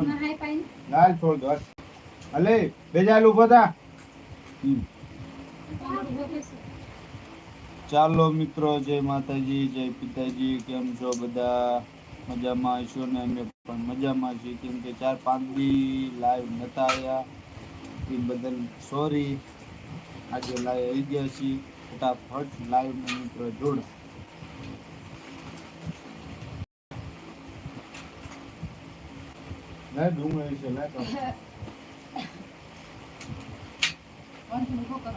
લાલ છોડ દો અલે બેજાલ ઊભો થા. ચાલો મિત્રો જય માતાજી જય પિતાજી કેમ છો બધા? મજામાં છો ને? અમે પણ મજામાં છીએ. કેમ કે ચાર પાંચ દી લાઈવ નતા આવ્યા એ બદલ સોરી આજે લાઈવ આવી ગયા છીએ. ફટાફટ લાઈવ મિત્રો જોડ લાય ડુંગળી છે લાય તો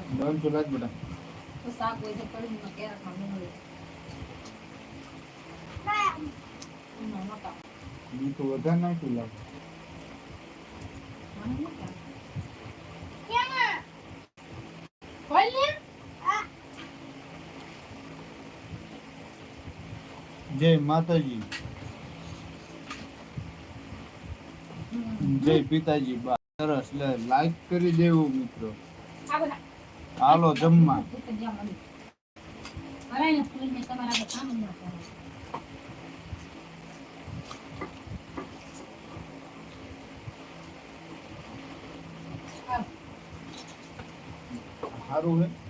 ડન છો લાય બેટા મીઠું વધારે નાખ્યું જય માતાજી જય પિતાજી બા સરસ. લાઈક કરી દેવું મિત્રો. હાલો જમવા. સારું હે?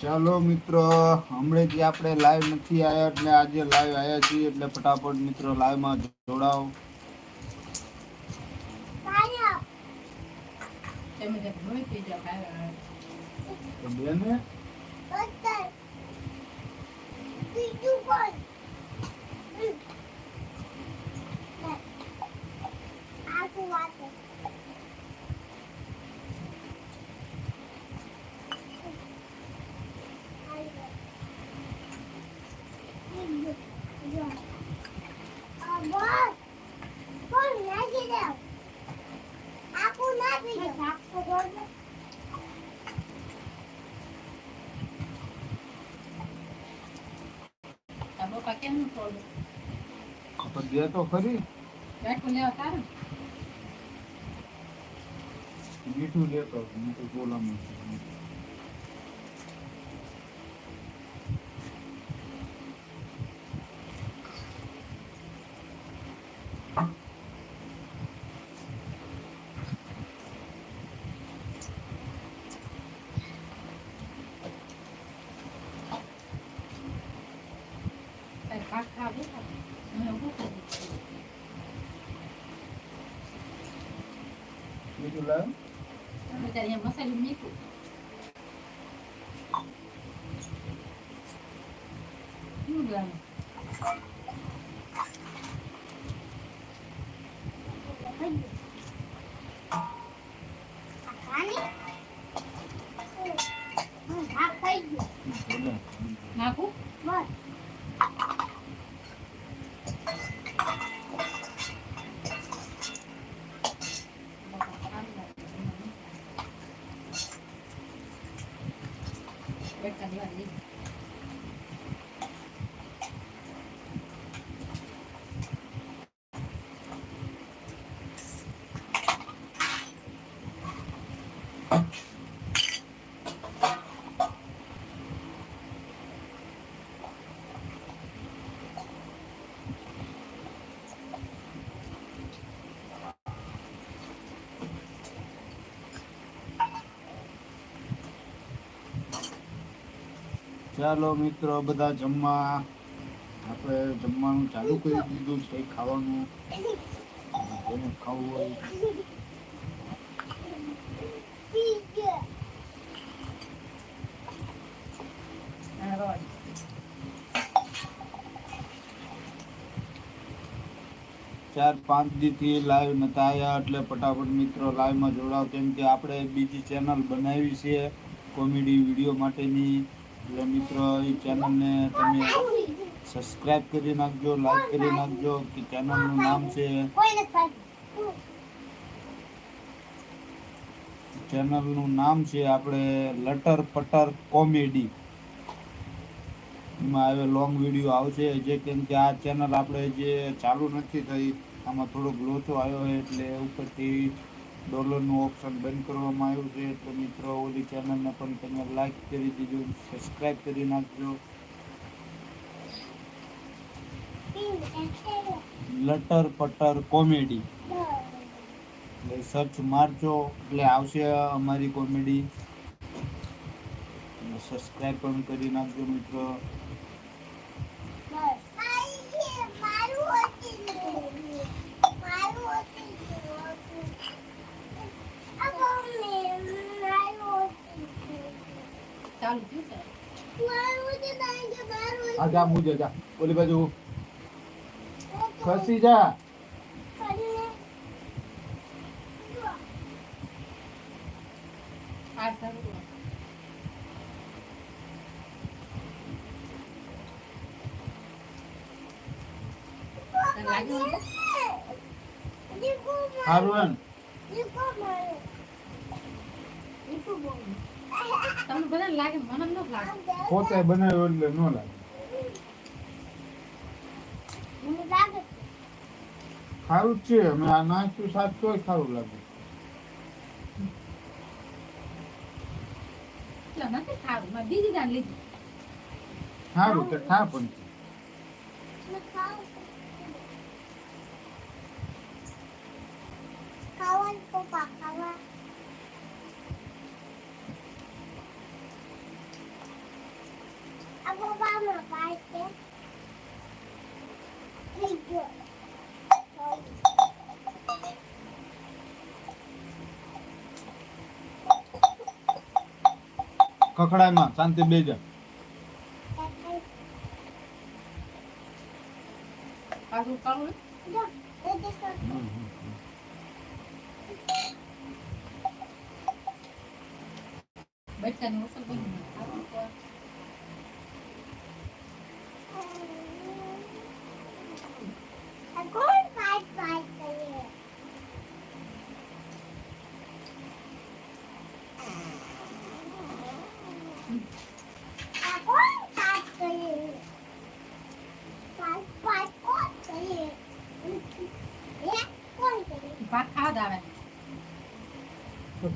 ચાલો મિત્રો હમણાંથી આપણે લાઈવ નથી આવ્યા એટલે આજે લાઈવ આવ્યા છીએ એટલે ફટાફટ મિત્રો લાઈવમાં જોડાઓ. તમે તે ભોય પી જાવ ખાવા તો બેને તારો પપ્પા કેમ નું થોડું તો દે તો ખરી. મીઠું લેતો મીઠું બોલામાં તારે ભાત ખાવા બેઠા મેં ઊભું કરી દીધું. મીઠું ચાલો મિત્રો બધા જમવા. આપણે જમવાનું ચાલુ કરી દીધું છે ખાવાનું. જેને ખાવું હોય આ રોજ. ચાર પાંચ દીથી લાઈવ નતા આવ્યા એટલે ફટાફટ મિત્રો લાઈવમાં જોડાવ, કેમ કે આપણે બીજી ચેનલ બનાવી છે કોમેડી વીડિયો માટેની. એટલે મિત્રો, એ ચેનલને તમે સબસ્ક્રાઈબ કરી નાખજો લાઈક કરી નાખજો, કે ચેનલનું નામ છે ચેનલનું નામ છે આપણે લટર પટર કોમેડી એમાં હવે લોંગ વીડિયો આવશે, જે કેમ કે આ ચેનલ આપણે જે ચાલુ નથી થઈ આમાં થોડો ગ્રોથ આવ્યો છે એટલે ઉપરથી ડોલરનું ઓપ્શન બંધ કરવામાં આવ્યું છે. તો મિત્રો, ઓલી ચેનલને પણ તમે લાઈક કરી દેજો સબસ્ક્રાઇબ કરી નાખજો. લટર પટર કોમેડી. એટલે સર્ચ મારજો. એટલે આવશે અમારી કોમેડી. સબસ્ક્રાઇબ પણ કરી નાખજો મિત્રો. ચાલુ થયું આ જા મુજે જા ઓલી બાજુ ખસી જા. આ સારું તને લાગ્યું સારું એમ તમને બધાને લાગે મને ન લાગે પોતે બનાવ્યો એટલે ન લાગે. સારું જ છે. અમે આ નાસ્તું શાક તોય સારું લાગે. ખાવું સારું તો ખા પણ છે. Kawan papa કકડાઈમાં શાંતિ બેજા પાછું કાઢું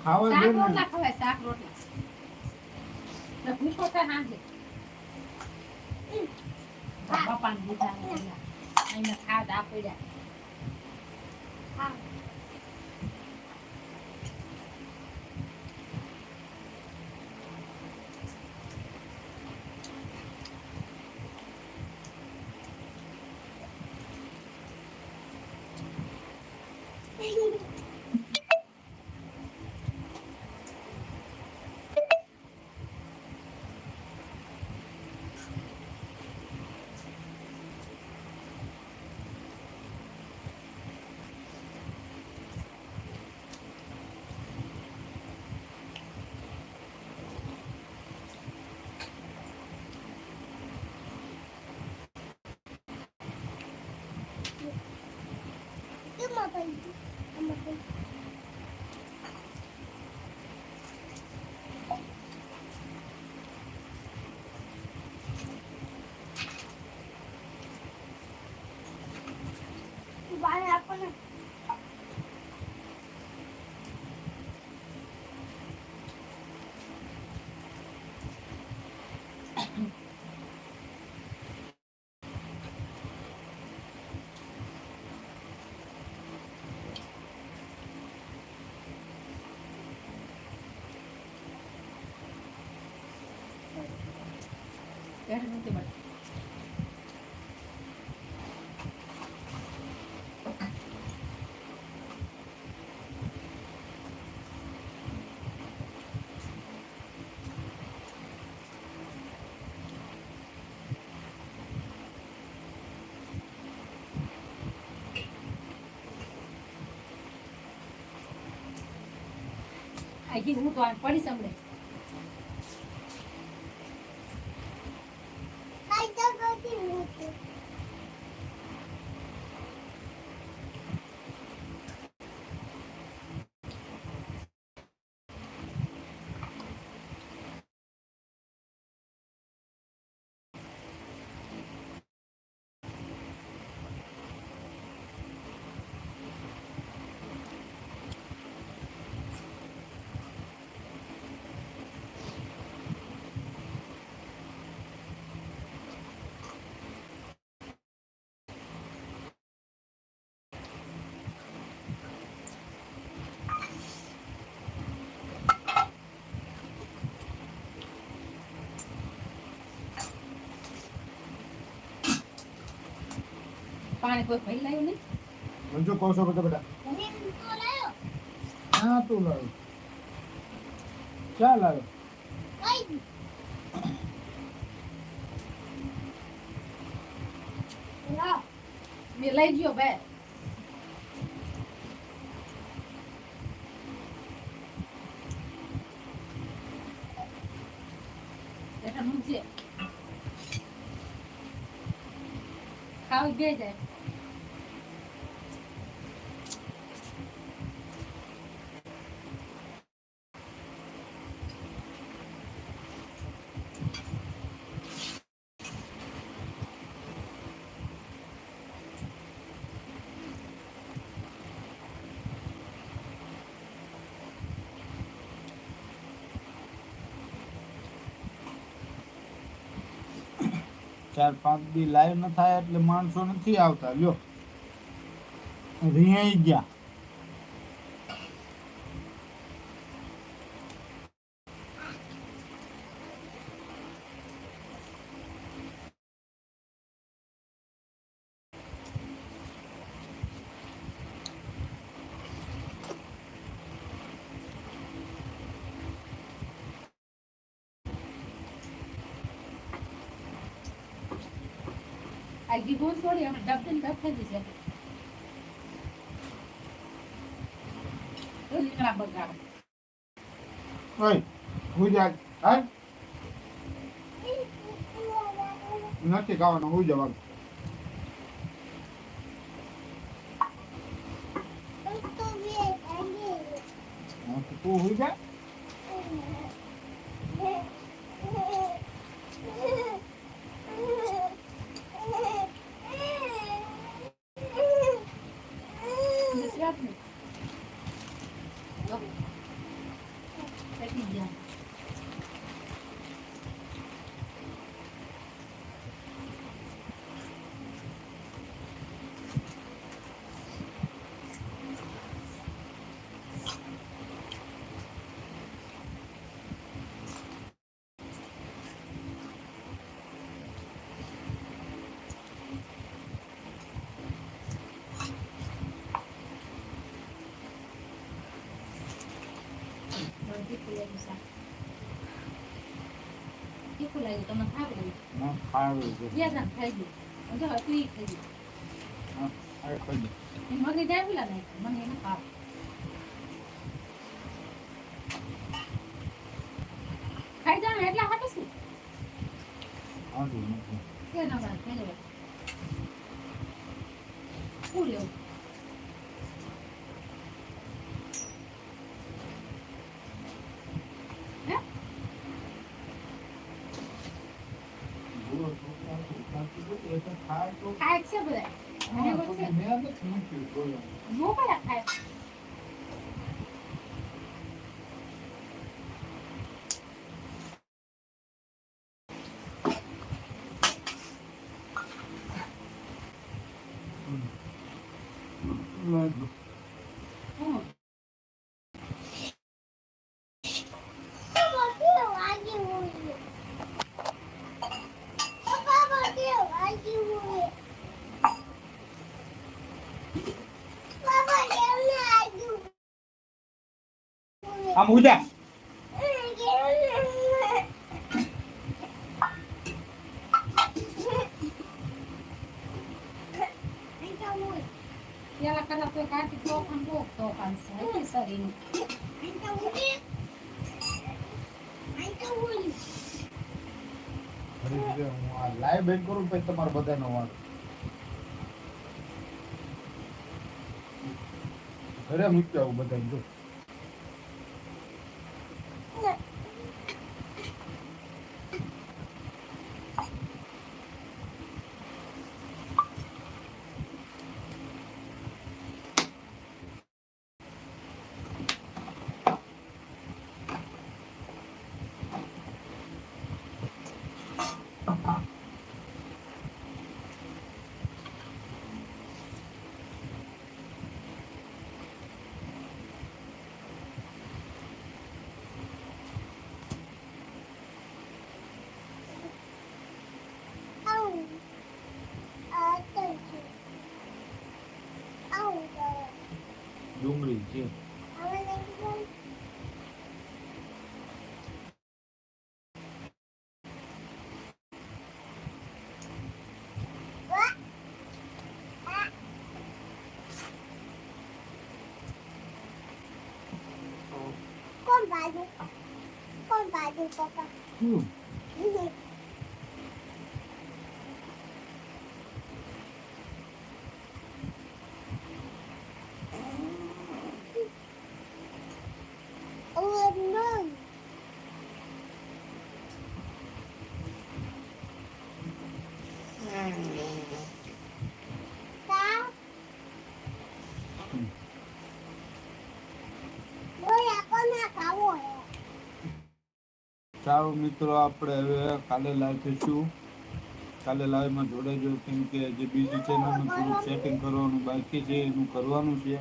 ખાવા શાક રોટલા ખવાય શાક રોટલા. ભૂખો તો સાંજે પપ્પા દીધા દા પડ્યા. 妈妈抱一个 નથી આઈ ગઈ હું તો પડી સાંભળે પાણી કોઈ ભાઈ લાવ્યું નહીં? મંજુ કહો છો બધા લાયો. હા તું લાવ્યો ક્યાં લાવ્યો કઈ લાવ. મેં લઈ ગયો બે. બેટા મૂકજે. ખાવી બે ચાર પાંચ દી લાઈવ ન થાય એટલે માણસો નથી આવતા લ્યો. રિહાઈ ગયા. આ ગીગો છોડી અમે ડબ ને ડબ થઈ જશે ઓય હું જા હા? નથી ખાવાનું હું જવાનું તું હું જાય તો તું હુઈ જા નથી આપને પેટી ગયા તીખું લાગ્યું શાક. તીખું લાગ્યું, તમને ખાવું લાગ્યું. હા ખાવું છે બે જણ ખાઈ ગયું. આવેલા નાખ્યા. મને એને ખાવ. ખાઈ જાઓ ને એટલા હાટું શું? હારું નથી. કે ના બહાર ખાઈ લેવાય. શું લેવું? હે? બોલો, છોકરાઓ ખાતું હોય, એ તો ખાય તો ખાય જ છે બધા. મને હા, એવું છે. પણ મેં નથી મૂક્યું, બોલો. નો કયા આમ ઉજા Ela kan pegar que toca um pouco, toca ini é sarinho. ini ડુંગળી છે હવે નહીં કોણ બાજુ કોણ બાજુ પપ્પા શું Oh ચાલો મિત્રો, આપણે હવે કાલે લાઈવ થઈશું. કાલે લાઈવમાં જોડાજો કેમ કે જે બીજી ચેનલનું થોડું સેટિંગ કરવાનું બાકી છે, એનું કરવાનું છે.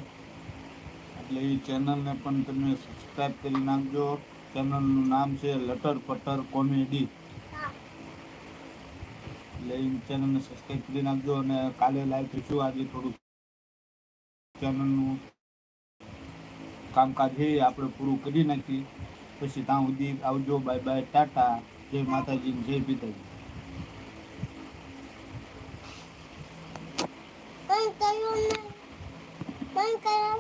એટલે એ ચેનલને પણ તમે સબસ્ક્રાઈબ કરી નાખજો. ચેનલનું નામ છે લટર પટર કોમેડી. એટલે એ ચેનલને સબસ્ક્રાઈબ કરી નાખજો અને કાલે લાઈવ થઈશું. આજે થોડું ચેનલનું કામકાજ એ આપણે પૂરું કરી નાખી પછી ત્યાં સુધી આવજો બાય બાય ટાટા જય માતાજી જય પિતાજી. cây